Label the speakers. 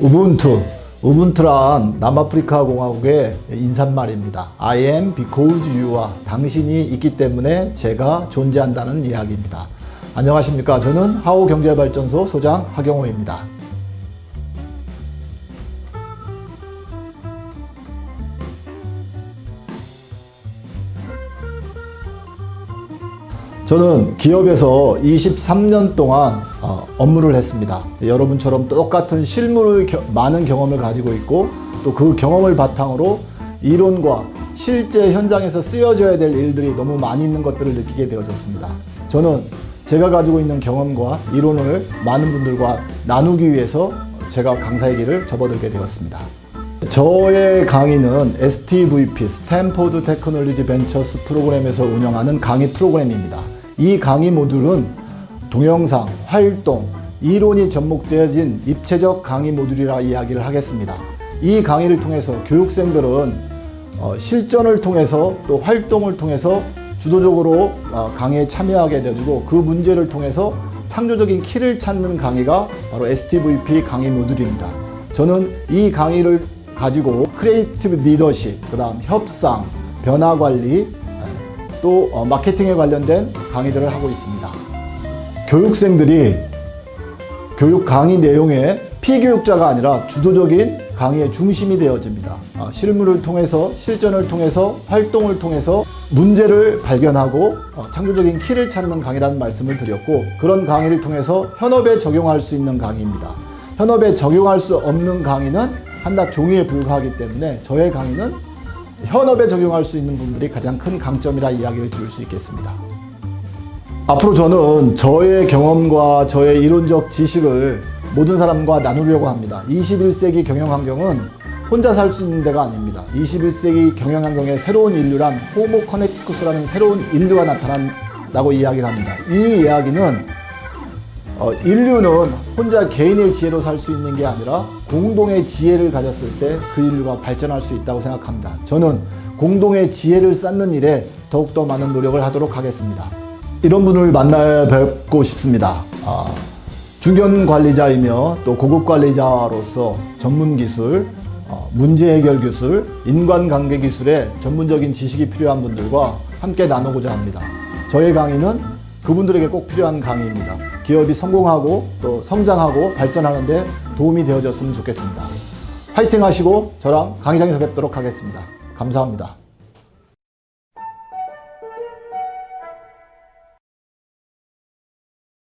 Speaker 1: 우분투. 우분투란 남아프리카 공화국의 인사말입니다. I am because you와 당신이 있기 때문에 제가 존재한다는 이야기입니다. 안녕하십니까. 저는 하우 경제발전소 소장 하경호입니다. 저는 기업에서 23년 동안 어, 업무를 했습니다. 여러분처럼 똑같은 겨- 많은 경험을 가지고 있고 또 그 경험을 바탕으로 이론과 실제 현장에서 쓰여져야 될 일들이 너무 많이 있는 것들을 느끼게 되어졌습니다. 저는 제가 가지고 있는 경험과 이론을 많은 분들과 나누기 위해서 제가 강사의 길을 접어들게 되었습니다. 저의 강의는 STVP, 스탠포드 테크놀리지 벤처스 프로그램에서 운영하는 강의 프로그램입니다. 이 강의 모듈은 동영상, 활동, 이론이 접목되어진 입체적 강의 모듈이라 이야기를 하겠습니다. 이 강의를 통해서 교육생들은 어, 실전을 통해서 또 활동을 통해서 주도적으로 어, 강의에 참여하게 되어지고 그 문제를 통해서 창조적인 키를 찾는 강의가 바로 STVP 강의 모듈입니다. 저는 이 강의를 가지고 크리에이티브 리더십, 그 다음 협상, 변화 관리, 또 어, 마케팅에 관련된 강의들을 하고 있습니다. 교육생들이 교육 강의 내용에 피교육자가 아니라 주도적인 강의의 중심이 되어집니다. 아, 실무를 통해서 실전을 통해서 활동을 통해서 문제를 발견하고 어, 창조적인 키를 찾는 강의라는 말씀을 드렸고 그런 강의를 통해서 현업에 적용할 수 있는 강의입니다. 현업에 적용할 수 없는 강의는 한낱 종이에 불과하기 때문에 저의 강의는 현업에 적용할 수 있는 분들이 가장 큰 강점이라 이야기를 드릴 수 있겠습니다. 앞으로 저는 저의 경험과 저의 이론적 지식을 모든 사람과 나누려고 합니다. 21세기 경영 환경은 혼자 살 수 있는 데가 아닙니다. 21세기 경영 환경의 새로운 인류란 호모 커넥티쿠스라는 새로운 인류가 나타난다고 이야기를 합니다. 이 이야기는 어, 인류는 혼자 개인의 지혜로 살 수 있는 게 아니라 공동의 지혜를 가졌을 때그 인류가 발전할 수 있다고 생각합니다. 저는 공동의 지혜를 쌓는 일에 더욱더 많은 노력을 하도록 하겠습니다. 이런 분을 만나 뵙고 싶습니다. 아, 중견 관리자이며 또 고급 관리자로서 전문 기술, 어, 문제 해결 기술, 인간관계 기술에 전문적인 지식이 필요한 분들과 함께 나누고자 합니다. 저의 강의는 그분들에게 꼭 필요한 강의입니다. 기업이 성공하고 또 성장하고 발전하는 데 도움이 되어졌으면 좋겠습니다. 파이팅 하시고 저랑 강의장에서 뵙도록 하겠습니다. 감사합니다.